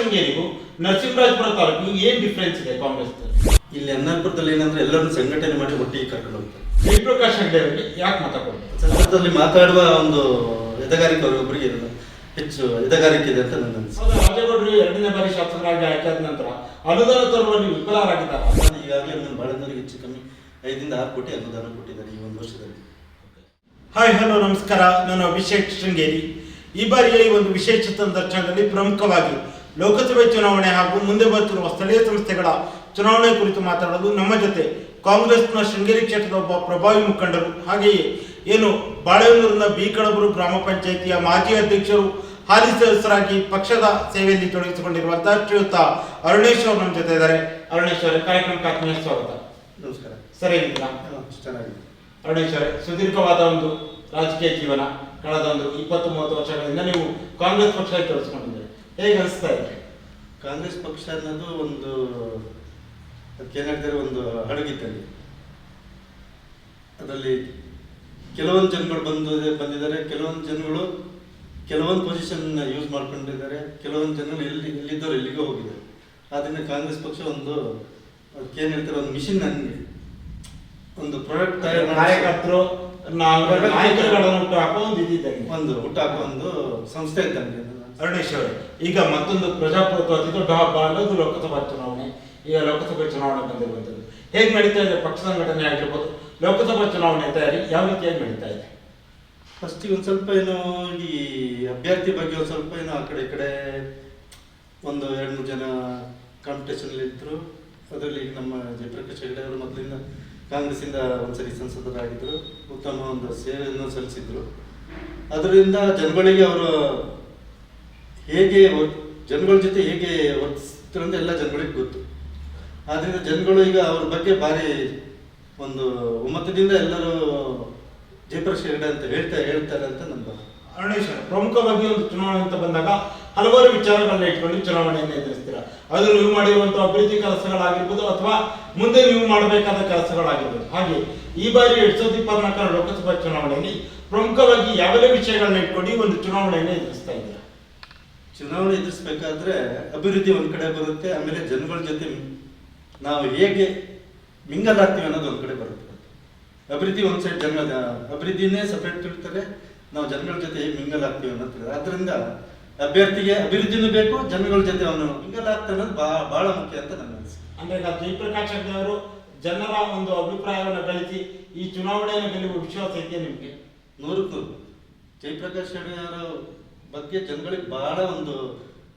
ಶೃಂಗೇರಿಗೂ ನರಸಿಂಹರಾಜಪುರ ತಾಲೂಕಿಗೂ ಏನ್ ಡಿಫ್ರೆನ್ಸ್ ಇದೆ ಕಾಂಗ್ರೆಸ್ ಇಲ್ಲಿ ಅನ್ನಪುರದಲ್ಲಿ ಏನಂದ್ರೆ ಎಲ್ಲರನ್ನು ಸಂಘಟನೆ ಮಾಡಿ ಒಟ್ಟಿಗೆ ಕರ್ಕೊಂಡು ಹೋಗ್ತಾರೆ. ಜಯಪ್ರಕಾಶ್ ಹೆಗ್ಡೆ ಅವರಿಗೆ ಯಾಕೆ ಮಾತಾಡ್ತಾರೆ ಸಂಘಟನೆಯಲ್ಲಿ ಮಾತಾಡುವ ಒಂದು ಎದಗಾರಿಕೆ ಅವರೊಬ್ಬರಿಗೆ ಹೆಚ್ಚು ಎದಗಾರಿಕೆ ಇದೆ ಅಂತ ನನ್ನ ಅನಿಸಿಕೆ. ಹೌದು, ರಾಜೇಗೌಡರು ಎರಡನೇ ಬಾರಿ ಶಾಸಕರಾಗಿ ಆಯ್ಕೆಯಾದ ನಂತರ ಅನುದಾನ ತರುವಲ್ಲಿ ವಿಫಲರಾಗಿದ್ದಾರೆ. ಈಗಾಗಲೇ ನನ್ನ ಜನರಿಗೆ ಹೆಚ್ಚು ಕಮ್ಮಿ ಐದರಿಂದ ಆರು ಕೋಟಿ ಅನುದಾನ ಕೊಟ್ಟಿದ್ದಾರೆ ಈ ಒಂದು ವರ್ಷದಲ್ಲಿ. ಹಾಯ್ ಹಲೋ ನಮಸ್ಕಾರ. ನಾನು ಅಭಿಷೇಕ್ ಶೃಂಗೇರಿ. ಈ ಬಾರಿಯ ಈ ಒಂದು ವಿಶೇಷ ಸಂದರ್ಶನದಲ್ಲಿ ಪ್ರಮುಖವಾಗಿ ಲೋಕಸಭೆ ಚುನಾವಣೆ ಹಾಗೂ ಮುಂದೆ ಬರುತ್ತಿರುವ ಸ್ಥಳೀಯ ಸಂಸ್ಥೆಗಳ ಚುನಾವಣೆ ಕುರಿತು ಮಾತಾಡಲು ನಮ್ಮ ಜೊತೆ ಕಾಂಗ್ರೆಸ್ನ ಶೃಂಗೇರಿ ಕ್ಷೇತ್ರದ ಒಬ್ಬ ಪ್ರಭಾವಿ ಮುಖಂಡರು. ಹಾಗೆಯೇ ಏನು ಬಾಳೆಹೊನ್ನೂರಿನ ಬಿ ಕಡಬರು ಗ್ರಾಮ ಪಂಚಾಯಿತಿಯ ಮಾಜಿ ಅಧ್ಯಕ್ಷರು ಹಾಲಿ ಸದಸ್ಯರಾಗಿ ಪಕ್ಷದ ಸೇವೆಯಲ್ಲಿ ತೊಡಗಿಸಿಕೊಂಡಿರುವಂತಹ ಶ್ರೀಯುತ ಅರುಣೇಶ್ ಅವರು ನಮ್ಮ ಜೊತೆ ಇದ್ದಾರೆ. ಅರುಣೇಶ್ ಅವರೇ ಕಾರ್ಯಕ್ರಮಕ್ಕೆ ಆತ್ಮೀಯ ಸ್ವಾಗತ. ನಮಸ್ಕಾರ. ಸರಿ ಅರುಣೇಶ್ ಅವರೇ ಸುದೀರ್ಘವಾದ ಒಂದು ರಾಜಕೀಯ ಜೀವನ ಕಳೆದ ಒಂದು ಇಪ್ಪತ್ತು ಮೂವತ್ತು ವರ್ಷಗಳಿಂದ ನೀವು ಕಾಂಗ್ರೆಸ್ ಪಕ್ಷಕ್ಕೆ ತೊಡಗಿಸ್ಕೊಂಡಿದ್ದೀರಿ. ಹೇಗೆ ಅನಿಸ್ತಾ ಇದೆ? ಕಾಂಗ್ರೆಸ್ ಪಕ್ಷ ಅನ್ನೋದು ಒಂದು ಅದಕ್ಕೇನಾಗ್ತಾರೆ ಒಂದು ಹಡಗಿದ್ದಲ್ಲಿ ಅದರಲ್ಲಿ ಕೆಲವೊಂದು ಜನಗಳು ಬಂದು ಬಂದಿದ್ದಾರೆ ಕೆಲವೊಂದು ಜನಗಳು ಕೆಲವೊಂದು ಪೊಸಿಷನ್ ಯೂಸ್ ಮಾಡ್ಕೊಂಡಿದ್ದಾರೆ ಕೆಲವೊಂದು ಜನಗಳು ಎಲ್ಲಿ ಎಲ್ಲಿದ್ದವ್ರು ಎಲ್ಲಿಗೋ ಹೋಗಿದ್ದಾರೆ. ಆದ್ದರಿಂದ ಕಾಂಗ್ರೆಸ್ ಪಕ್ಷ ಒಂದು ಅದಕ್ಕೇನು ಏನ್ ಹೇಳ್ತಾರೆ ಒಂದು ಮಿಷಿನ್ ನನಗೆ ಒಂದು ಪ್ರಾಡಕ್ಟ್ ನಾಯಕರು ಮಾಡಿ ಕಾರ್ಯಕರ್ತರು ನಾಯಕರುಗಳನ್ನು ಹುಟ್ಟು ಹಾಕೋ ಒಂದು ಇದ್ದಿದ್ದಂಗೆ ಒಂದು ಹುಟ್ಟಾಕೋ ಒಂದು ಸಂಸ್ಥೆ ಇದ್ದಂಗೆ ಅರುಣೇಶ್ ಅವರೇ ಈಗ ಮತ್ತೊಂದು ಪ್ರಜಾಪ್ರಭುತ್ವ ಅತಿ ದೊಡ್ಡ ಹಬ್ಬ ಅನ್ನೋದು ಲೋಕಸಭಾ ಚುನಾವಣೆ. ಈಗ ಲೋಕಸಭೆ ಚುನಾವಣೆ ಬಂದಿರುವಂಥದ್ದು. ಹೇಗೆ ನಡೀತಾ ಇದೆ ಪಕ್ಷ ಸಂಘಟನೆ ಆಗಿರ್ಬೋದು? ಲೋಕಸಭಾ ಚುನಾವಣೆ ತಯಾರಿ ಯಾವ ರೀತಿಯಾಗಿ ನಡೀತಾ ಇದೆ? ಫಸ್ಟಿಗೆ ಒಂದು ಸ್ವಲ್ಪ ಏನು ಈ ಅಭ್ಯರ್ಥಿ ಬಗ್ಗೆ ಒಂದು ಸ್ವಲ್ಪ ಏನು ಆ ಕಡೆ ಈ ಕಡೆ ಒಂದು ಎರಡು ಮೂರು ಜನ ಕಾಂಪಿಟೇಷನ್ ಇದ್ರು. ಅದರಲ್ಲಿ ನಮ್ಮ ಜಯಪ್ರಕಾಶ್ ಹೆಗಡೆ ಅವರು ಮೊದಲಿಂದ ಕಾಂಗ್ರೆಸ್ಸಿಂದ ಒಂದ್ಸರಿ ಸಂಸದರಾಗಿದ್ದರು ಉತ್ತಮ ಒಂದು ಸೇವೆಯನ್ನು ಸಲ್ಲಿಸಿದ್ರು. ಅದರಿಂದ ಜನಗಳಿಗೆ ಅವರು ಹೇಗೆ ಜನಗಳ ಜೊತೆ ಹೇಗೆ ವರ್ತಿಸ್ತಾರೆ ಅಂತ ಎಲ್ಲ ಜನಗಳಿಗೆ ಗೊತ್ತು. ಆದ್ರಿಂದ ಜನಗಳು ಈಗ ಅವ್ರ ಬಗ್ಗೆ ಭಾರಿ ಒಂದು ಒಮ್ಮತದಿಂದ ಎಲ್ಲರೂ ಜಯಪ್ರಕಾಶ್ ಹೆಗಡೆ ಅಂತ ಹೇಳ್ತಾ ಹೇಳ್ತಾರೆ ಅಂತ ಭಾವನೆ. ಅರುಣೇಶ್ ಪ್ರಮುಖವಾಗಿ ಒಂದು ಚುನಾವಣೆ ಅಂತ ಬಂದಾಗ ಹಲವಾರು ವಿಚಾರಗಳನ್ನ ಇಟ್ಕೊಂಡು ಚುನಾವಣೆಯನ್ನು ಎದುರಿಸ್ತೀರಾ. ಅದು ನೀವು ಮಾಡಿರುವಂತಹ ಅಭಿವೃದ್ಧಿ ಕೆಲಸಗಳಾಗಿರ್ಬೋದು ಅಥವಾ ಮುಂದೆ ನೀವು ಮಾಡಬೇಕಾದ ಕೆಲಸಗಳಾಗಿರ್ಬೋದು. ಹಾಗೆ ಈ ಬಾರಿ ಎರಡ್ ಸಾವಿರದ ಇಪ್ಪತ್ನಾಲ್ಕರ ಲೋಕಸಭಾ ಚುನಾವಣೆಯಲ್ಲಿ ಪ್ರಮುಖವಾಗಿ ಯಾವೆಲ್ಲ ವಿಷಯಗಳನ್ನ ಇಟ್ಕೊಂಡು ಒಂದು ಚುನಾವಣೆಯನ್ನು ಎದುರಿಸ್ತಾ ಇದ್ದೀರಾ? ಚುನಾವಣೆ ಎದುರಿಸ್ಬೇಕಾದ್ರೆ ಅಭಿವೃದ್ಧಿ ಒಂದ್ ಕಡೆ ಬರುತ್ತೆ ಆಮೇಲೆ ಜನಗಳ ಜೊತೆ ನಾವು ಹೇಗೆ ಮಿಂಗಲ್ ಆಗ್ತೀವಿ ಅನ್ನೋದು ಒಂದ್ ಕಡೆ ಬರುತ್ತೆ. ಅಭಿವೃದ್ಧಿ ಒಂದ್ ಸೈಡ್ ಜನ ಅಭಿವೃದ್ಧಿನೇ ಸಪರೇಟ್ ತಿಳ್ತಾರೆ ನಾವು ಜನಗಳ ಜೊತೆ ಹೇಗೆ ಮಿಂಗಲ್ ಆಗ್ತೀವಿ ಅನ್ನೋದು ಆದ್ರಿಂದ ಅಭ್ಯರ್ಥಿಗೆ ಅಭಿವೃದ್ಧಿನೂ ಬೇಕು ಜನಗಳ ಜೊತೆ ಅವನು ಮಿಂಗಲ್ ಆಗ್ತಾ ಅನ್ನೋದು ಬಹಳ ಮುಖ್ಯ ಅಂತ ನನ್ನ ಅನಿಸಿಕೆ. ಅಂದ್ರೆ ಈಗ ಜಯಪ್ರಕಾಶ್ ಅವರು ಜನರ ಒಂದು ಅಭಿಪ್ರಾಯವನ್ನು ಗಳಿಸಿ ಈ ಚುನಾವಣೆಯನ್ನು ಗೆಲ್ಲುವ ವಿಶ್ವಾಸ ಇದೆಯಾ ನಿಮಗೆ? ನೂರಕ್ಕೂ. ನೂರು ಜಯಪ್ರಕಾಶ್ ಅವರ ಬಗ್ಗೆ ಜನಗಳಿಗೆ ಬಹಳ ಒಂದು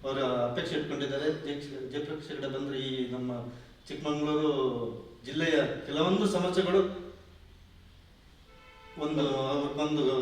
ಅವರ ಅಪೇಕ್ಷೆ ಇಟ್ಕೊಂಡಿದ್ದಾರೆ. ಜಯ- ಜಯಪ್ರಕಾಶ್ ಹೆಗಡೆ ಬಂದ್ರೆ ಈ ನಮ್ಮ ಚಿಕ್ಕಮಗಳೂರು ಜಿಲ್ಲೆಯ ಕೆಲವೊಂದು ಸಮಸ್ಯೆಗಳು ಒಂದು ಹರಿಸಬಹುದು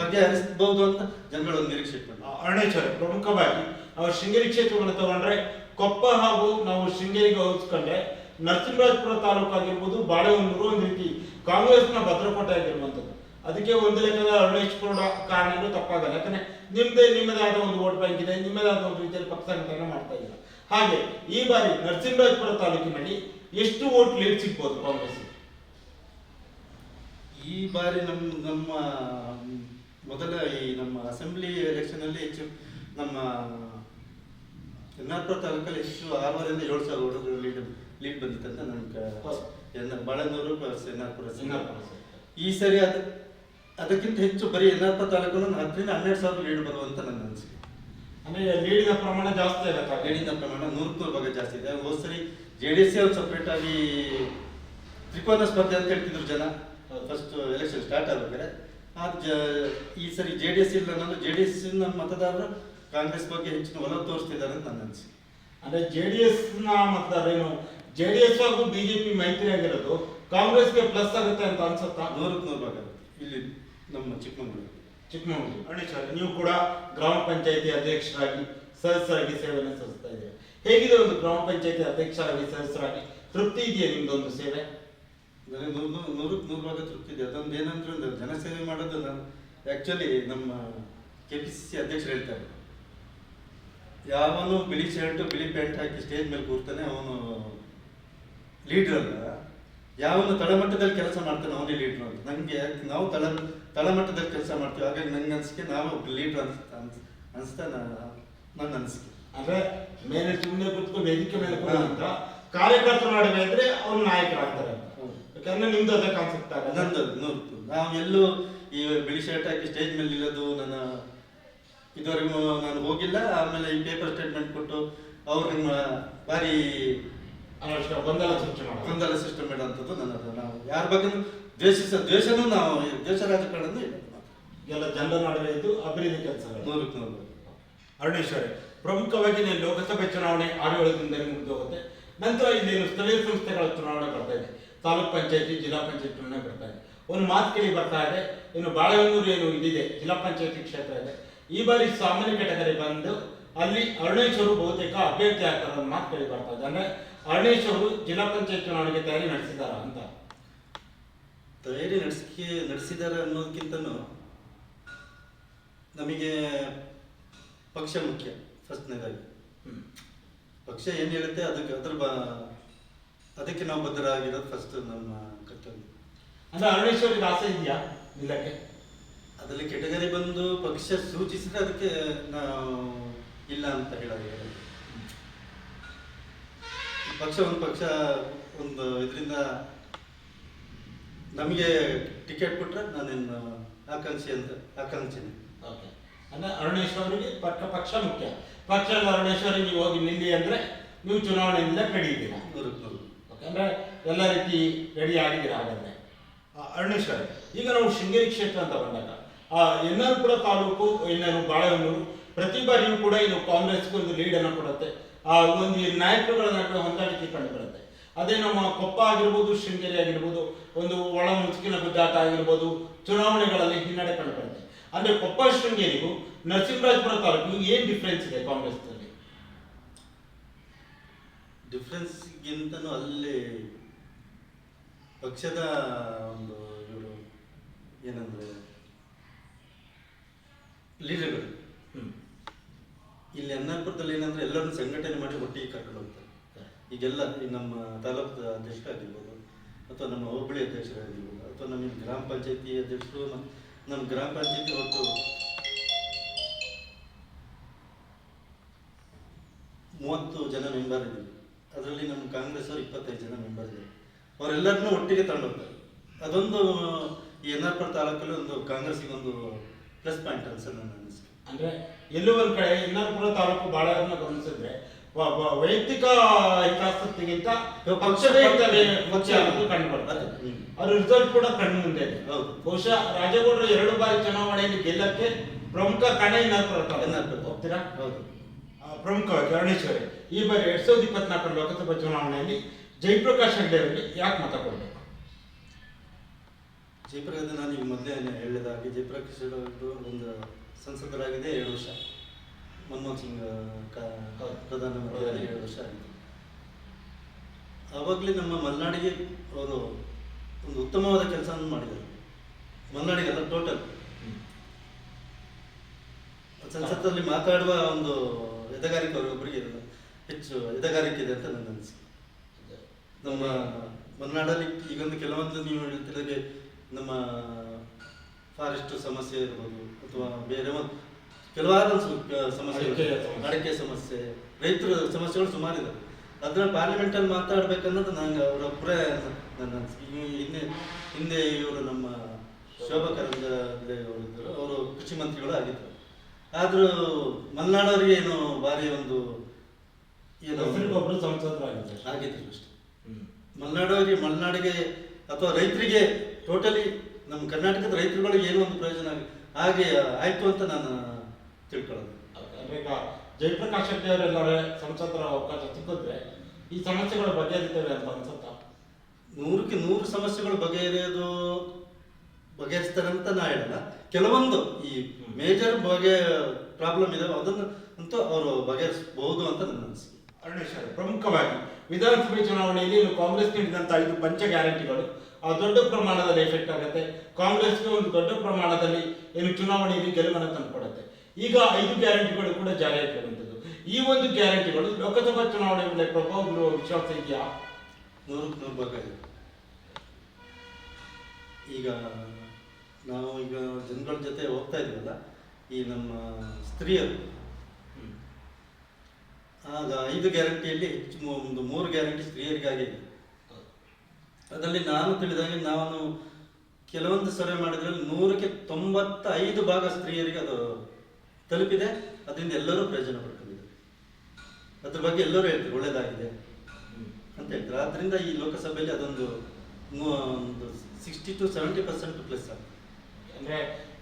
ಬಗೆಹರಿಸಬಹುದು ಅಂತ ಜನಗಳು ಒಂದು ನಿರೀಕ್ಷೆ ಇಟ್ಕೊಂಡು ಅರುಣೇಶ್ ಅವರೇ ಪ್ರಮುಖವಾಗಿ ನಾವು ಶೃಂಗೇರಿ ಕ್ಷೇತ್ರವನ್ನು ತಗೊಂಡ್ರೆ ಕೊಪ್ಪ ಹಾಗೂ ನಾವು ಶೃಂಗೇರಿಗೆ ಹೋಲಿಸ್ಕೊಂಡ್ರೆ ನರಸಿಂಹರಾಜಪುರ ತಾಲೂಕು ಆಗಿರ್ಬೋದು ಬಾಳೆಹೊನ್ನೂರು ಒಂದು ರೀತಿ ಕಾಂಗ್ರೆಸ್ನ ಭದ್ರಕೋಟೆ ಆಗಿರುವಂಥದ್ದು ಅದಕ್ಕೆ ಒಂದು ಲೆಕ್ಕದ ಹೆಚ್ಚು ಕೂಡ ಕಾರಣನೂ ತಪ್ಪಾಗಲ್ಲ. ಯಾಕಂದ್ರೆ ನಿಮ್ದೇ ನಿಮ್ಮದೇ ಆದ ಒಂದು ವೋಟ್ ಬ್ಯಾಂಕ್ ಇದೆ ನಿಮ್ಮದೇ ಆದ ಒಂದು ರೀತಿಯಲ್ಲಿ ಪಕ್ಷ ಸಂಘಟನೆ ಮಾಡ್ತಾ ಇಲ್ಲ ಹಾಗೆ ಈ ಬಾರಿ ನರಸಿಂಹರಾಜಪುರ ತಾಲೂಕಿನಲ್ಲಿ ಎಷ್ಟು ವೋಟ್ ಲೀಡ್ ಸಿಗ್ಬೋದು ಕಾಂಗ್ರೆಸ್ ಈ ಬಾರಿ ನಮ್ಮ ನಮ್ಮ ಮೊದಲ ಈ ನಮ್ಮ ಅಸೆಂಬ್ಲಿ ಎಲೆಕ್ಷನ್ ಅಲ್ಲಿ ಹೆಚ್ಚು ನಮ್ಮ ಎನ್ನಾರ್ಪುರ ತಾಲೂಕಲ್ಲಿ ಹೆಚ್ಚು ಆರರಿಂದ ಏಳು ಸಾವಿರ ಓಟುಗಳು ಲೀಡ್ ಲೀಡ್ ಬಂದಿತ್ತು ಅಂತ ನಮ್ಗೆ ಬಾಳೆನೂರು ಪ್ಲಸ್ ಎನ್ನಾರ್ಪುರ ಎನ್ನಾರ್ಪುರ. ಈ ಸರಿ ಅದ ಅದಕ್ಕಿಂತ ಹೆಚ್ಚು ಬರೀ ಎನ್ನಾರ್ಪುರ ತಾಲೂಕನ್ನು ಹತ್ತರಿಂದ ಹನ್ನೆರಡು ಸಾವಿರ ಲೀಡ್ ಬರುವಂತ ನನ್ನ ಅನಿಸಿಕೆ. ಅಂದ್ರೆ ಲೀಡಿನ ಪ್ರಮಾಣ ಜಾಸ್ತಿ ಇರತ್ತೆ ಲೀಡಿನ ಪ್ರಮಾಣ ನೂರಕ್ಕೂ ನೂರು ಭಾಗ ಜಾಸ್ತಿ ಇದೆ. ಹೋದ ಸರಿ ಜೆ ಡಿ ಎಸ್ ಅವ್ರು ಸಪ್ರೇಟ್ ಆಗಿ ತ್ರಿಕೋನ ಸ್ಪರ್ಧೆ ಅಂತ ಹೇಳ್ತಿದ್ರು ಜನ. ಫಸ್ಟ್ ಎಲೆಕ್ಷನ್ ಸ್ಟಾರ್ಟ್ ಆಗ್ಬೇಕಾದ್ರೆ ಆ ಜ ಈ ಸರಿ ಜೆ ಡಿ ಎಸ್ ಇಲ್ಲ ಅನ್ನೋದು ಜೆ ಡಿ ಎಸ್ ಮತದಾರರು ಕಾಂಗ್ರೆಸ್ ಬಗ್ಗೆ ಹೆಚ್ಚಿನ ಒಲವು ತೋರಿಸ್ತಿದ್ದಾರೆ ಅಂತ ನನ್ನ ಅನಿಸಿಕೆ. ಅಂದ್ರೆ ಜೆಡಿಎಸ್ನ ಮತದಾರರೇನು ಎಸ್ ಹಾಗೂ ಬಿಜೆಪಿ ಮೈತ್ರಿ ಆಗಿರೋದು ಕಾಂಗ್ರೆಸ್ಗೆ ಪ್ಲಸ್ ಆಗುತ್ತೆ ಅಂತ ಅನ್ಸುತ್ತಾ? ನೂರಕ್ಕೆ ನೂರು ಭಾಗ. ಇಲ್ಲಿ ನಮ್ಮ ಚಿಕ್ಕಮಗಳೂರು. ಚಿಕ್ಕಮಗಳೂರು. ಸರ್ ನೀವು ಕೂಡ ಗ್ರಾಮ ಪಂಚಾಯತಿ ಅಧ್ಯಕ್ಷರಾಗಿ ಸದಸ್ಯರಾಗಿ ಸೇವೆಯನ್ನು ಸಲ್ಲಿಸ್ತಾ ಇದ್ದೀರಿ. ಹೇಗಿದೆ ಒಂದು ಗ್ರಾಮ ಪಂಚಾಯತಿ ಅಧ್ಯಕ್ಷರಾಗಿ ಸದಸ್ಯರಾಗಿ? ತೃಪ್ತಿ ಇದೆಯಾ ನಿಮ್ದೊಂದು ಸೇವೆ? ನೂರು ನೂರು ನೂರಕ್ಕೆ ನೂರು ಭಾಗ ತೃಪ್ತಿ ಇದೆ. ಅದೊಂದು ಏನಂದ್ರೆ ಒಂದು ಜನಸೇವೆ ಮಾಡೋದು ನಾನು. ಆ್ಯಕ್ಚುಲಿ ನಮ್ಮ ಕೆ ಪಿ ಸಿ ಸಿ ಅಧ್ಯಕ್ಷರು ಹೇಳ್ತಾರೆ. ಯಾವನು ಬಿಳಿ ಶರ್ಟು ಬಿಳಿ ಪ್ಯಾಂಟ್ ಹಾಕಿ ಸ್ಟೇಜ್ ಮೇಲೆ ಕೂರ್ತಾನೆ ಅವನು ಲೀಡ್ರ್ ಅಲ್ಲ. ಯಾವನು ತಳಮಟ್ಟದಲ್ಲಿ ಕೆಲಸ ಮಾಡ್ತಾನೆ ಅವನೇ ಲೀಡ್ರ್ ಅಂತ. ನನಗೆ ನಾವು ತಳ ತಳಮಟ್ಟದಲ್ಲಿ ಕೆಲಸ ಮಾಡ್ತೀವಿ. ಹಾಗಾಗಿ ನಂಗೆ ಅನ್ಸಿಕೆ ನಾವು ಲೀಡರ್ ಅನ್ಸ್ ಅನ್ಸ್- ಅನ್ಸ್ತಾ ನನ್ನ ಅನಿಸಿಕೆ. ಅಂದ್ರೆ ಮೇಲೆ ಸುಮ್ಮನೆ ಕುತ್ಕೊಂಡು ವೇದಿಕೆ ಮೇಲೆ ಅಂತ ಕಾರ್ಯಕರ್ತರು ನಡುವೆ ಅಂದ್ರೆ ಅವ್ರು ನಾಯಕರಾಗ್ತಾರೆ. ಯಾಕಂದ್ರೆ ನಿಮ್ದು ಅದೇ ಕಾನ್ಸೆಪ್ಟ್ ಆಗ. ನಂದು ನೋಡ್ತು ನಾವು ಎಲ್ಲೂ ಈ ಬಿಳಿ ಶರ್ಟ್ ಹಾಕಿ ಸ್ಟೇಜ್ ಮೇಲೆ ನಿಲ್ಲೋದು ನನ್ನ ಇದುವರೆಗೂ ನಾನು ಹೋಗಿಲ್ಲ. ಆಮೇಲೆ ಈ ಪೇಪರ್ ಸ್ಟೇಟ್ಮೆಂಟ್ ಕೊಟ್ಟು ಅವ್ರು ನಿಮ್ಮ ಭಾರಿ ಗೊಂದಲ ಸೃಷ್ಟಿ ಗೊಂದಲ ಸಿಸ್ಟಮ್ ಇಡೋಂಥದ್ದು ನನ್ನದು. ನಾವು ಯಾರ ಬಗ್ಗೆ ದ್ವೇಷಿಸ ದೇಶನೂ ನಾವು, ದೇಶ ರಾಜಕಾರಣ ಎಲ್ಲ ಜನರ ನಡುವೆ ಇದ್ದು ಅಭಿವೃದ್ಧಿ ಕೆಲಸಗಳು. ಅರುಣೇಶ್ವರಿ, ಪ್ರಮುಖವಾಗಿ ನೀವು ಲೋಕಸಭೆ ಚುನಾವಣೆ ಆರು ದಿನದಲ್ಲಿ ಮುಗಿದು ಹೋಗುತ್ತೆ ನಂತರ ಇಲ್ಲಿ ಸ್ಥಳೀಯ ಸಂಸ್ಥೆಗಳ ಚುನಾವಣೆ ಬರ್ತಾ ಇದೆ. ತಾಲೂಕ್ ಪಂಚಾಯತಿ, ಜಿಲ್ಲಾ ಪಂಚಾಯತ್ ಚುನಾವಣೆ ಬರ್ತಾ ಇದೆ. ಒಂದು ಮಾತು ಕೇಳಿ ಬರ್ತಾ ಇದೆ, ಇನ್ನು ಬಾಳೆಹೊನ್ನೂರು ಏನು ಇದಿದೆ, ಜಿಲ್ಲಾ ಪಂಚಾಯತಿ ಕ್ಷೇತ್ರ ಇದೆ. ಈ ಬಾರಿ ಸಾಮಾನ್ಯ ಕೆಟಗರಿ ಬಂದು ಅಲ್ಲಿ ಅರುಣೇಶ್ವರು ಬಹುತೇಕ ಅಭ್ಯರ್ಥಿ ಆಗ್ತಾರೆ ಮಾತು ಕೇಳಿ ಬರ್ತಾ ಇದೆ. ಅಂದ್ರೆ ಅರುಣೇಶ್ವರು ಜಿಲ್ಲಾ ಪಂಚಾಯತ್ ಚುನಾವಣೆಗೆ ತಯಾರಿ ನಡೆಸಿದಾರ ಅಂತ. ತಯಾರಿ ನಡೆಸಿಕೆ ನಡೆಸಿದ್ದಾರೆ ಅನ್ನೋದಕ್ಕಿಂತನೂ ನಮಗೆ ಪಕ್ಷ ಮುಖ್ಯ ಫಸ್ಟ್ನೇದಾಗಿ. ಪಕ್ಷ ಏನು ಹೇಳುತ್ತೆ ಅದಕ್ಕೆ ಅದ್ರ ಬ ಅದಕ್ಕೆ ನಾವು ಬದ್ಧರಾಗಿರೋದು ಫಸ್ಟ್ ನಮ್ಮ ಕರ್ತವ್ಯ. ಅಂದ್ರೆ ಅರುಣೇಶ್ವರಿಗೆ ಆಸೆ ಇದೆಯಾ ಇಲ್ಲಕ್ಕೆ? ಅದರಲ್ಲಿ ಕೆಟಗರಿ ಬಂದು ಪಕ್ಷ ಸೂಚಿಸಿದ್ರೆ ಅದಕ್ಕೆ ನಾವು ಇಲ್ಲ ಅಂತ ಹೇಳೋದು. ಪಕ್ಷ ಒಂದು ಪಕ್ಷ ಒಂದು ಇದರಿಂದ ನಮಗೆ ಟಿಕೆಟ್ ಕೊಟ್ಟರೆ ನಾನೇನು ಆಕಾಂಕ್ಷಿ ಅಂತ ಆಕಾಂಕ್ಷಿನಿ ಓಕೆ. ಅಂದ್ರೆ ಅರುಣೇಶ್ವರಿಗೆ ಪಕ್ಕ ಪಕ್ಷ ಮುಖ್ಯ. ಪಕ್ಷ ಅಲ್ಲ ಅರುಣೇಶ್ವರಿ ನೀವು ಹೋಗಿ ನಿಲ್ಲಿ ಅಂದ್ರೆ ನೀವು ಚುನಾವಣೆಯಿಂದ ಕಡಿಯಿದ್ದೀರಾ ಓಕೆ ಅಂದ್ರೆ ಎಲ್ಲ ರೀತಿ ರೆಡಿ ಆಗಿದ್ದೀರಾ ಹಾಗಾದ್ರೆ? ಆ, ಅರುಣೇಶ್ವರಿ. ಈಗ ನಾವು ಶೃಂಗೇರಿ ಕ್ಷೇತ್ರ ಅಂತ ಬಂದಾಗ ಆ ಎನ್ನಾರ್ಪುರ ತಾಲೂಕು ಇನ್ನೇನು ಬಾಳೆಹೊನ್ನೂರು ಪ್ರತಿ ಬಾರಿಯೂ ಕೂಡ ಇದು ಕಾಂಗ್ರೆಸ್ಗೆ ಒಂದು ಲೀಡ್ ಅನ್ನು ಕೊಡುತ್ತೆ. ಆ ಒಂದು ನಾಯಕರುಗಳ ನಡುವೆ ಹೊಂದಾಣಿಕೆ ಕಂಡು ಬರುತ್ತೆ. ಅದೇ ನಮ್ಮ ಕೊಪ್ಪ ಆಗಿರ್ಬೋದು ಶೃಂಗೇರಿ ಆಗಿರ್ಬೋದು ಒಂದು ಒಳ ಮುಸುಕಿನ ಗುದ್ದಾಟ ಆಗಿರ್ಬೋದು ಚುನಾವಣೆಗಳಲ್ಲಿ ಹಿನ್ನಡೆ ಕಂಡು ಬರುತ್ತೆ ಅಂದ್ರೆ ಕೊಪ್ಪ ಶೃಂಗೇರಿಗೂ ನರಸಿಂಹರಾಜಪುರ ತಾಲೂಕಿಗೂ ಏನ್ ಡಿಫ್ರೆನ್ಸ್ ಇದೆ ಕಾಂಗ್ರೆಸ್ನಲ್ಲಿ? ಡಿಫ್ರೆನ್ಸ್ಗಿಂತನೂ ಅಲ್ಲಿ ಪಕ್ಷದ ಒಂದು ಇವರು ಏನಂದ್ರೆ ಲೀಡರ್ಗಳು ಇಲ್ಲಿ ಅನ್ನಪುರದಲ್ಲಿ ಏನಂದ್ರೆ ಎಲ್ಲರನ್ನು ಸಂಘಟನೆ ಮಾಡಿ ಒಟ್ಟಿಗೆ ಕರ್ಕೊಂಡು ಹೋಗ್ತಾರೆ. ಈಗೆಲ್ಲ ಈ ನಮ್ಮ ತಾಲೂಕು ಅಧ್ಯಕ್ಷರಾಗಿರ್ಬೋದು, ಅಥವಾ ನಮ್ಮ ಹೋಬಳಿ ಅಧ್ಯಕ್ಷರಾಗಿರ್ಬೋದು, ಅಥವಾ ನಮ್ಮ ಗ್ರಾಮ ಪಂಚಾಯತಿ ಅಧ್ಯಕ್ಷರು ನಮ್ಮ ಗ್ರಾಮ ಪಂಚಾಯತಿ ಇವತ್ತು ಮೂವತ್ತು ಜನ ಮೆಂಬರ್ ಇದ್ದೀವಿ. ಅದರಲ್ಲಿ ನಮ್ಮ ಕಾಂಗ್ರೆಸ್ ಅವರು ಇಪ್ಪತ್ತೈದು ಜನ ಮೆಂಬರ್ ಇದ್ದಾರೆ. ಅವರೆಲ್ಲರನ್ನೂ ಒಟ್ಟಿಗೆ ತಗೊಂಡೋಗ್ತಾರೆ. ಅದೊಂದು, ಈ ಎನ್ ಆರ್ ಪುರ ತಾಲೂಕಲ್ಲಿ ಒಂದು ಕಾಂಗ್ರೆಸ್ಗೆ ಒಂದು ಪ್ಲಸ್ ಪಾಯಿಂಟ್ ಅನ್ಸರ್ ನನ್ನ ಅನಿಸಿಕೆ. ಅಂದ್ರೆ ಎಲ್ಲೂ ಒಂದ್ ಕಡೆ ಇನ್ನರ್ಪುರ ತಾಲೂಕು ಭಾಳ ಗಮನಿಸಿದ್ರೆ ವೈಯಕ್ತಿಕ ಹಿತಾಸಕ್ತಿಗಿಂತ ಪಕ್ಷವೇ ಹಿತವೇ- ಮುಖ್ಯ ಅನ್ನೋದು ಕಂಡು ಬರ್ತದೆ. ಅವ್ರ ರಿಸಲ್ಟ್ ಕೂಡ ಕಣ್ಣು ಮುಂದೆ ಇದೆ. ಹೌದು. ಬಹುಶಃ ರಾಜಗೌಡರು ಎರಡು ಬಾರಿ ಚುನಾವಣೆಯಲ್ಲಿ ಗೆಲ್ಲಕ್ಕೆ ಪ್ರಮುಖ ಕಣ. ಹೋಗ್ತೀರಾ? ಹೌದು. ಪ್ರಮುಖ ಅರುಣೇಶ್ವರಿ ಈ ಬಾರಿ ಎರಡ್ ಸಾವಿರದ ಇಪ್ಪತ್ನಾಲ್ಕರ ಲೋಕಸಭಾ ಚುನಾವಣೆಯಲ್ಲಿ ಜಯಪ್ರಕಾಶ್ ಹೆಗ್ಡೆ ಅವರಿಗೆ ಯಾಕೆ ಮತ ಕೊಡಬೇಕು? ಜಯಪ್ರಕಾಶ್ ನಾನು ಈಗ ಮೊದಲೇ ಹೇಳಿದ ಹಾಗೆ ಜಯಪ್ರಕಾಶ್ ಅವರು ಒಂದು ಸಂಸದರಾಗಿದೆ ಎರಡು ವರ್ಷ. ಮನಮೋಹನ್ ಸಿಂಗ್ ಪ್ರಧಾನಮಂತ್ರಿ ಎರಡು ವರ್ಷ ಆವಾಗಲೇ ನಮ್ಮ ಮಲೆನಾಡಿಗೆ ಅವರು ಒಂದು ಉತ್ತಮವಾದ ಕೆಲಸವನ್ನು ಮಾಡಿದರು ಮಲೆನಾಡಿಗೆಲ್ಲ ಟೋಟಲ್. ಸಂಸತ್ತಲ್ಲಿ ಮಾತಾಡುವ ಒಂದು ಎದಗಾರಿಕೆ ಅವರೊಬ್ಬರಿಗೆ ಹೆಚ್ಚು ಎದಗಾರಿಕೆ ಇದೆ ಅಂತ ನನ್ನ ಅನಿಸಿಕೆ. ನಮ್ಮ ಮಲೆನಾಡಲ್ಲಿ ಈಗೊಂದು ಕೆಲವೊಂದು ನೀವು ಹೇಳ್ತಿದ್ದಾಗೆ ನಮ್ಮ ಫಾರೆಸ್ಟ್ ಸಮಸ್ಯೆ ಇರ್ಬೋದು, ಅಥವಾ ಬೇರೆ ಕೆಲವಾರು ಸಮಸ್ಯೆ. ಅಡಕೆ ಸಮಸ್ಯೆ. ರೈತರ ಸಮಸ್ಯೆಗಳು ಸುಮಾರಿದೆ. ಅದನ್ನ ಪಾರ್ಲಿಮೆಂಟಲ್ಲಿ ಮಾತಾಡ್ಬೇಕನ್ನೋದು ನಂಗೆ ಅವರೊಬ್ಬರೇ ನನ್ನ ಹಿಂದೆ ಹಿಂದೆ ಇವರು ನಮ್ಮ ಶೋಭಾ ಕರಂದ್ಲಾಜೆ ಅವರು ಕೃಷಿ ಮಂತ್ರಿಗಳು ಆಗಿದ್ದರು. ಆದರೂ ಮಲೆನಾಡವರಿಗೆ ಏನು ಭಾರಿ ಒಂದು ಏನು ಆಗಿದ್ರು ಅಷ್ಟೇ. ಮಲೆನಾಡವ್ರಿಗೆ ಮಲೆನಾಡಿಗೆ ಮಲೆನಾಡಿಗೆ ಅಥವಾ ರೈತರಿಗೆ ಟೋಟಲಿ ನಮ್ಮ ಕರ್ನಾಟಕದ ರೈತರುಗಳಿಗೆ ಏನೋ ಒಂದು ಪ್ರಯೋಜನ ಆಗಿ ಹಾಗೆ ಆಯ್ತು ಅಂತ ನಾನು ತಿಳ್ಕೊಳ್ಳೋದು. ಅಂದ್ರೆ ಈಗ ಜಯಪ್ರಕಾಶ್ ಶೆಟ್ಟಿ ಅವರೆಲ್ಲರೇ ಸಂಸದರ ಅವಕಾಶ ಸಿಕ್ಕಿದ್ರೆ ಈ ಸಮಸ್ಯೆಗಳು ಬಗೆಹರಿತವೆ ಅಂತ ಅನ್ಸುತ್ತಾ? ನೂರಕ್ಕೆ ನೂರು ಸಮಸ್ಯೆಗಳು ಬಗೆಹರಿಯೋದು ಬಗೆಹರಿಸ್ತಾರೆ ಅಂತ ನಾ ಹೇಳಲ್ಲ. ಕೆಲವೊಂದು ಈ ಮೇಜರ್ ಬಗೆ ಪ್ರಾಬ್ಲಮ್ ಇದಾವೆ ಅದನ್ನು ಅಂತೂ ಅವರು ಬಗೆಹರಿಸಬಹುದು ಅಂತ ನನ್ನ ಅನಿಸಿಕೆ. ಅರುಣೇಶ್ವರ ಪ್ರಮುಖವಾಗಿ ವಿಧಾನಸಭೆ ಚುನಾವಣೆಯಲ್ಲಿ ಕಾಂಗ್ರೆಸ್ ನೀಡಿದಂತ ಐದು ಪಂಚ ಗ್ಯಾರಂಟಿಗಳು ಆ ದೊಡ್ಡ ಪ್ರಮಾಣದಲ್ಲಿ ಎಫೆಕ್ಟ್ ಆಗುತ್ತೆ. ಕಾಂಗ್ರೆಸ್ಗೆ ಒಂದು ದೊಡ್ಡ ಪ್ರಮಾಣದಲ್ಲಿ ಏನು ಚುನಾವಣೆಯಲ್ಲಿ ಗೆಲುವನ್ನು ತಂದುಕೊಡುತ್ತೆ. ಈಗ ಐದು ಗ್ಯಾರಂಟಿಗಳು ಕೂಡ ಜಾರಿಯಾಗಿ ಬಂದದ್ದು. ಈ ಒಂದು ಗ್ಯಾರಂಟಿಗಳು ಲೋಕಸಭಾ ಚುನಾವಣೆ ಮೇಲೆ ಪ್ರಭಾವ ಬೀರುವ ವಿಶ್ವಾಸ ಇದೆಯಾ? ನೂರಕ್ಕೆ ನೂರು ಭಾಗ ಈಗ ನಾವು ಈಗ ಜನಗಳ ಜೊತೆ ಹೋಗ್ತಾ ಇದ್ದೀವಲ್ಲ ಈ ನಮ್ಮ ಸ್ತ್ರೀಯರು. ಆಗ ಐದು ಗ್ಯಾರಂಟಿಯಲ್ಲಿ ಒಂದು ಮೂರು ಗ್ಯಾರಂಟಿ ಸ್ತ್ರೀಯರಿಗಾಗಿ ಅದರಲ್ಲಿ ನಾನು ತಿಳಿದಾಗೆ ನಾನು ಕೆಲವೊಂದು ಸರ್ವೆ ಮಾಡಿದ್ರಲ್ಲಿ ನೂರಕ್ಕೆ ತೊಂಬತ್ತೈದು ಭಾಗ ಸ್ತ್ರೀಯರಿಗೆ ಅದು ತಲುಪಿದೆ ಅದರಿಂದ ಎಲ್ಲರೂ ಪ್ರಯೋಜನ ಪಡ್ಕೊಂಡಿದ್ದಾರೆ. ಅದ್ರ ಬಗ್ಗೆ ಎಲ್ಲರೂ ಹೇಳ್ತಾರೆ ಒಳ್ಳೇದಾಗಿದೆ ಅಂತ ಹೇಳ್ತಾರೆ. ಆದ್ರಿಂದ ಈ ಲೋಕಸಭೆಯಲ್ಲಿ ಅದೊಂದು ಒಂದು sixty to seventy percent plus ಆಗುತ್ತೆ. ಅಂದ್ರೆ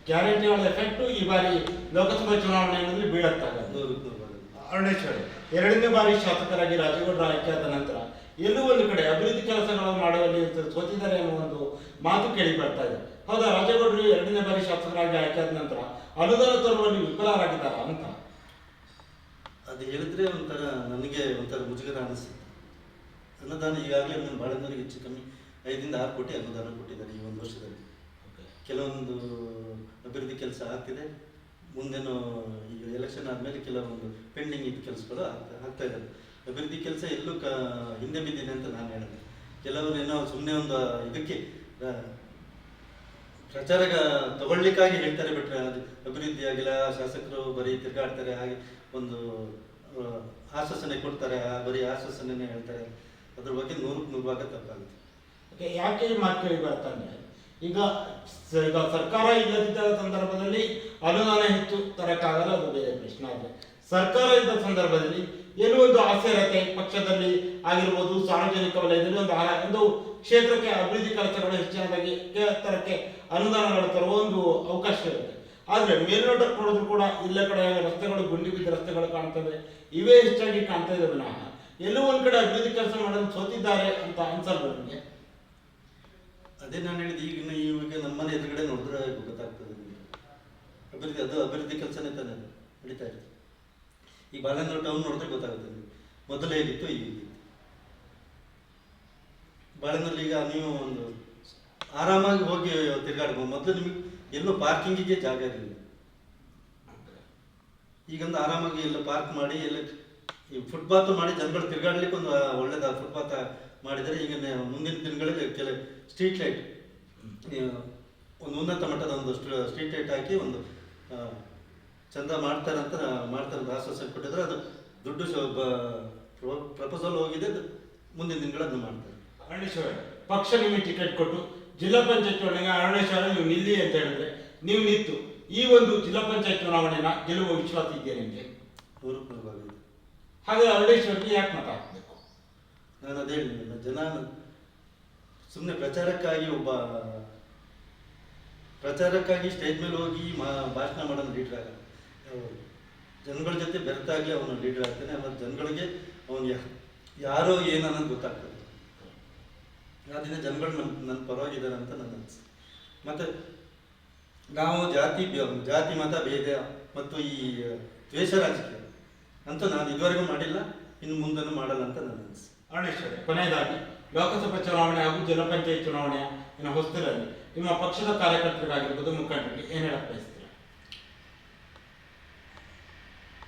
ಗ್ಯಾರಂಟಿಗಳ ಎಫೆಕ್ಟು ಈ ಬಾರಿ ಲೋಕಸಭಾ ಚುನಾವಣೆಯಲ್ಲಿ ಬೀಳತ್ತಾಗ ಅರುಣೇಶ್ವರಿ ಎರಡನೇ ಬಾರಿ ಶಾಸಕರಾಗಿ ರಾಜೇಗೌಡರ ಆಯ್ಕೆಯಾದ ನಂತರ ಎಲ್ಲೂ ಒಂದು ಕಡೆ ಅಭಿವೃದ್ಧಿ ಕೆಲಸಗಳನ್ನು ಮಾಡುವಲ್ಲಿ ಸೋತಿದ್ದಾರೆ ಎನ್ನುವ ಒಂದು ಮಾತು ಕೇಳಿ ಬರ್ತಾ ಇದೆ. ಹೌದಾ ರಾಜೇಗೌಡರು ಎರಡನೇ ಬಾರಿ ಶಾಸಕರಾಗಿ ಆಯ್ಕೆಯಾದ ನಂತರ ಅನುದಾನ ತರುವಲ್ಲಿ ವಿಫಲರಾಗಿದ್ದಾರ ಅಂತ? ಅದು ಹೇಳಿದ್ರೆ ಒಂಥರ ನನಗೆ ಒಂಥರ ಮುಜುಗರ ಅನಿಸುತ್ತೆ. ಅನುದಾನ ಈಗಾಗಲೇ ನಾನು ಭಾಳ ಜನರಿಗೆ ಹೆಚ್ಚು ಕಮ್ಮಿ ಐದರಿಂದ ಆರು ಕೋಟಿ ಅನುದಾನ ಕೊಟ್ಟಿದ್ದಾರೆ ಈ ಒಂದು ವರ್ಷದಲ್ಲಿ. ಕೆಲವೊಂದು ಅಭಿವೃದ್ಧಿ ಕೆಲಸ ಆಗ್ತಿದೆ. ಮುಂದೇನು ಈಗ ಎಲೆಕ್ಷನ್ ಆದಮೇಲೆ ಕೆಲವೊಂದು ಪೆಂಡಿಂಗ್ ಇದ್ದ ಕೆಲಸಗಳು ಆಗ್ತಾ ಆಗ್ತಾ ಇದ್ದಾರೆ ಅಭಿವೃದ್ಧಿ ಕೆಲಸ ಎಲ್ಲೂ ಕ ಹಿಂದೆ ಬಿದ್ದಿದೆ ಅಂತ ನಾನು ಹೇಳಿದೆ ಕೆಲವರು ಏನೋ ಸುಮ್ಮನೆ ಒಂದು ಇದಕ್ಕೆ ಪ್ರಚಾರ ತಗೊಳ್ಳಿಕ್ಕಾಗಿ ಹೇಳ್ತಾರೆ ಬಿಟ್ರೆ ಅದು ಅಭಿವೃದ್ಧಿ ಆಗಿಲ್ಲ, ಶಾಸಕರು ಬರೀ ತಿರುಗಾಡ್ತಾರೆ, ಹಾಗೆ ಒಂದು ಆಶ್ವಾಸನೆ ಕೊಡ್ತಾರೆ ಬರೀ ಆಶ್ವಾಸನೆ ಹೇಳ್ತಾರೆ. ಅದ್ರ ಬಗ್ಗೆ ನೂರಕ್ಕೆ ನೂರು ಭಾಗ ತಪ್ಪಾಗುತ್ತೆ. ಓಕೆ, ಯಾಕೆ ಮಾತು ಕೇಳಿ ಈಗ ಈಗ ಸರ್ಕಾರ ಇಲ್ಲದಿದ್ದ ಸಂದರ್ಭದಲ್ಲಿ ಅನುದಾನ ಹೆಚ್ಚು ತರಕ್ಕಾಗಲ್ಲ, ಅದು ಬೇರೆ ಪ್ರಶ್ನೆ. ಆಗಿದೆ ಸರ್ಕಾರ ಇದ್ದ ಸಂದರ್ಭದಲ್ಲಿ ಏನೋ ಒಂದು ಆಸೆರತೆ ಪಕ್ಷದಲ್ಲಿ ಆಗಿರ್ಬೋದು, ಸಾರ್ವಜನಿಕ ವಲಯದಲ್ಲಿ ಒಂದು ಒಂದು ಕ್ಷೇತ್ರಕ್ಕೆ, ಅಭಿವೃದ್ಧಿ ಕೆಲಸಗಳು ಹೆಚ್ಚಿನದಾಗಿ ತರಕ್ಕೆ ಅನುದಾನಗಳು ತರುವ ಒಂದು ಅವಕಾಶ ಇರುತ್ತೆ. ಆದರೆ ಮೇಲ್ನೋಟಕ್ಕೆ ನೋಡಿದ್ರು ಕೂಡ ಇಲ್ಲ ಕಡೆ ರಸ್ತೆಗಳು, ಗುಂಡಿ ಬಿದ್ದ ರಸ್ತೆಗಳು ಕಾಣ್ತವೆ ಇವೇ ಹೆಚ್ಚಾಗಿ ಕಾಣ್ತಾ ಇದ್ದಾವೆ ವಿನಃ ಎಲ್ಲೋ ಒಂದು ಕಡೆ ಅಭಿವೃದ್ಧಿ ಕೆಲಸ ಮಾಡಲು ಸೋತಿದ್ದಾರೆ ಅಂತ ಅನ್ಸಲ್ಲ ನಮಗೆ? ಅದೇ ನಾನು ಹೇಳಿದ ಈಗ ಇವಾಗ ನಮ್ಮನೆ ಎದುರುಗಡೆ ನೋಡಿದ್ರೆ ಗೊತ್ತಾಗ್ತದೆ ಅಭಿವೃದ್ಧಿ, ಅದು ಅಭಿವೃದ್ಧಿ ಕೆಲಸನೇ ತಾನೆ, ನಡೀತಾ ಇರುತ್ತೆ. ಈ ಬಾಲೇಂದ್ರ ಟೌನ್ ನೋಡಿದ್ರೆ ಗೊತ್ತಾಗುತ್ತೆ ಮೊದಲೇ ಇತ್ತು, ಈಗ ಬಾಳೆನಲ್ಲಿ ಈಗ ನೀವು ಒಂದು ಆರಾಮಾಗಿ ಹೋಗಿ ತಿರ್ಗಾಡ್ಬೋದು. ಮೊದಲು ನಿಮಗೆ ಎಲ್ಲೂ ಪಾರ್ಕಿಂಗಿಗೆ ಜಾಗ ಇರಲಿಲ್ಲ. ಈಗಂದು ಆರಾಮಾಗಿ ಎಲ್ಲ ಪಾರ್ಕ್ ಮಾಡಿ, ಎಲ್ಲ ಈ ಫುಟ್ಪಾತ್ ಮಾಡಿ ಜನಗಳು ತಿರ್ಗಾಡ್ಲಿಕ್ಕೆ ಒಂದು ಒಳ್ಳೇದ ಫುಟ್ಪಾತ್ ಮಾಡಿದರೆ ಈಗ ಮುಂದಿನ ದಿನಗಳಲ್ಲಿ ಕೆಲ ಸ್ಟ್ರೀಟ್ ಲೈಟ್ ಒಂದು ಉನ್ನತ ಮಟ್ಟದ ಒಂದು ಸ್ಟ್ರೀಟ್ ಲೈಟ್ ಹಾಕಿ ಒಂದು ಚಂದ ಮಾಡ್ತಾರೆ ಅಂತ ಮಾಡ್ತಾರೆ ಅಂತ ಆಶ್ವಾಸನೆ ಕೊಟ್ಟಿದ್ರೆ ಅದು ದುಡ್ಡು ಪ್ರಪೋಸಲ್ ಹೋಗಿದೆ ಮುಂದಿನ ದಿನಗಳಲ್ಲಿ ಮಾಡ್ತಾರೆ. ಅರುಣೇಶ್ವರ ಪಕ್ಷ ನಿಮಗೆ ಟಿಕೆಟ್ ಕೊಟ್ಟು ಜಿಲ್ಲಾ ಪಂಚಾಯತ್ ಚುನಾವಣೆಗೆ ಅರುಣೇಶ್ವರ ನೀವು ನಿಲ್ಲಿ ಅಂತ ಹೇಳಿದ್ರೆ ನೀವು ನಿಂತು ಈ ಒಂದು ಜಿಲ್ಲಾ ಪಂಚಾಯತ್ ಚುನಾವಣೆನ ಗೆಲ್ಲುವ ವಿಶ್ವಾಸ ಇದೆಯಾ ನಿಮಗೆ? ಹಾಗೆ ಅರುಣೇಶ್ವರ್ಗೆ ಯಾಕೆ ಮತ ಹಾಕಬೇಕು? ನಾನು ಅದೇ ಜನ ಸುಮ್ಮನೆ ಪ್ರಚಾರಕ್ಕಾಗಿ ಒಬ್ಬ ಪ್ರಚಾರಕ್ಕಾಗಿ ಸ್ಟೇಜ್ ಮೇಲೆ ಹೋಗಿ ಮಾ ಭಾಷಣ ಮಾಡೋದು ಲೀಡರ್ ಆಗಲ್ಲ. ಜನಗಳ ಜೊತೆ ಬೆರೆತಾಗಿ ಅವನು ಲೀಡರ್ ಆಗ್ತಾನೆ ಆಮೇಲೆ ಜನಗಳಿಗೆ ಅವನು ಯಾರೋ ಏನು ಅನ್ನೋದು ಗೊತ್ತಾಗ್ತದೆ. ಆದ್ದರಿಂದ ಜನಗಳು ನನ್ನ ನನ್ನ ಪರವಾಗಿದ್ದಾರೆ ಅಂತ ನನ್ನ ಅನಿಸಿಕೆ ಮತ್ತು ನಾವು ಜಾತಿ ಜಾತಿ ಮತ ಭೇದ ಮತ್ತು ಈ ದ್ವೇಷ ರಾಜಕೀಯ ಅಂತೂ ನಾನು ಇದುವರೆಗೂ ಮಾಡಿಲ್ಲ ಇನ್ನು ಮುಂದೆನೂ ಮಾಡಲ್ಲ ಅಂತ ನನ್ನ ಅನಿಸಿಕೆ ಅರಣೇಶ್ವರ ಕೊನೆಯದಾಗಿ ಲೋಕಸಭೆ ಚುನಾವಣೆ ಹಾಗೂ ಜಿಲ್ಲಾ ಪಂಚಾಯತ್ ಚುನಾವಣೆಯ ಇನ್ನು ಹೊಸ್ತಿರಲ್ಲಿ. ನಿಮ್ಮ ಪಕ್ಷದ ಕಾರ್ಯಕರ್ತರಾಗಿರ್ಬೋದು ಮುಖಂಡರಿಗೆ ಏನು ಹೇಳಕ್ ಬಯಸ್ತೀರಾ?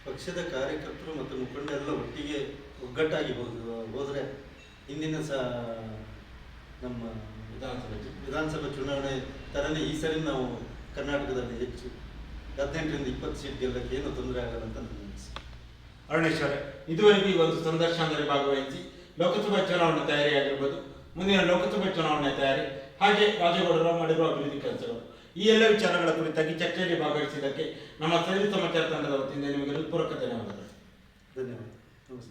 ಪಕ್ಷದ ಕಾರ್ಯಕರ್ತರು ಮತ್ತು ಮುಖಂಡರೆಲ್ಲ ಒಟ್ಟಿಗೆ ಒಗ್ಗಟ್ಟಾಗಿ ಹೋದ ಹೋದರೆ ಇಂದಿನ ಸ ನಮ್ಮ ವಿಧಾನಸಭೆ. ವಿಧಾನಸಭೆ ಚುನಾವಣೆ ಥರನೇ ಈ ಸರಿ ನಾವು ಕರ್ನಾಟಕದಲ್ಲಿ ಹೆಚ್ಚು ಹದಿನೆಂಟರಿಂದ ಇಪ್ಪತ್ತು ಸೀಟ್ ಗೆಲ್ಲಕ್ಕೆ ಏನು ತೊಂದರೆ ಆಗಲ್ಲ ಅಂತ ನನ್ನ ಅನಿಸಿಕೆ. ಅರುಣೇಶ್ವರ ಇದುವರೆಗೂ ಈ ಒಂದು ಸಂದರ್ಶನದಲ್ಲಿ ಭಾಗವಹಿಸಿ ಲೋಕಸಭಾ ಚುನಾವಣೆ ತಯಾರಿ ಆಗಿರ್ಬೋದು ಮುಂದಿನ ಲೋಕಸಭಾ ಚುನಾವಣೆ ತಯಾರಿ ಹಾಗೆ ರಾಜೇಗೌಡರು ಮಾಡಿರುವ ಅಭಿವೃದ್ಧಿ ಕೆಲಸಗಳು. ಈ ಎಲ್ಲ ವಿಚಾರಗಳ ಕುರಿತಾಗಿ ಚರ್ಚೆಯಲ್ಲಿ ಭಾಗವಹಿಸಿದ್ದಕ್ಕೆ ನಮ್ಮ ಸರಿ ಸಮಾಚಾರ ತಂಡದ ವತಿಯಿಂದ ನಿಮಗೆ ಹೃತ್ಪೂರ್ವಕ ಧನ್ಯವಾದಗಳು. ಧನ್ಯವಾದ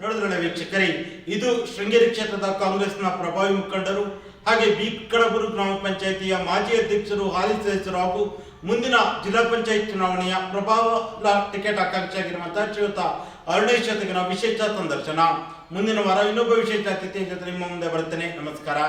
ನೋಡಿದ್ರೆ ವೀಕ್ಷಕರೇ ಇದು ಶೃಂಗೇರಿ ಕ್ಷೇತ್ರದ ಕಾಂಗ್ರೆಸ್ನ ಪ್ರಭಾವಿ ಮುಖಂಡರು ಹಾಗೆ ಬೀಕಡಬೂರು ಗ್ರಾಮ ಪಂಚಾಯಿತಿಯ ಮಾಜಿ ಅಧ್ಯಕ್ಷರು, ಹಾಲಿ ಸದಸ್ಯರು ಹಾಗೂ ಮುಂದಿನ ಜಿಲ್ಲಾ ಪಂಚಾಯತ್ ಚುನಾವಣೆಯ ಪ್ರಭಾವ ಟಿಕೆಟ್ ಆಕಾಂಕ್ಷಿಯಾಗಿರುವಂತಹ ಶ್ರೀಯುತ ಅರುಣೇಶ್ ಜೊತೆಗಿನ ವಿಶೇಷ ಸಂದರ್ಶನ. ಮುಂದಿನ ವಾರ ಇನ್ನೊಬ್ಬ ವಿಶೇಷ ಅತಿಥಿಯ ಜೊತೆ ನಿಮ್ಮ ಮುಂದೆ ಬರುತ್ತೇನೆ. ನಮಸ್ಕಾರ.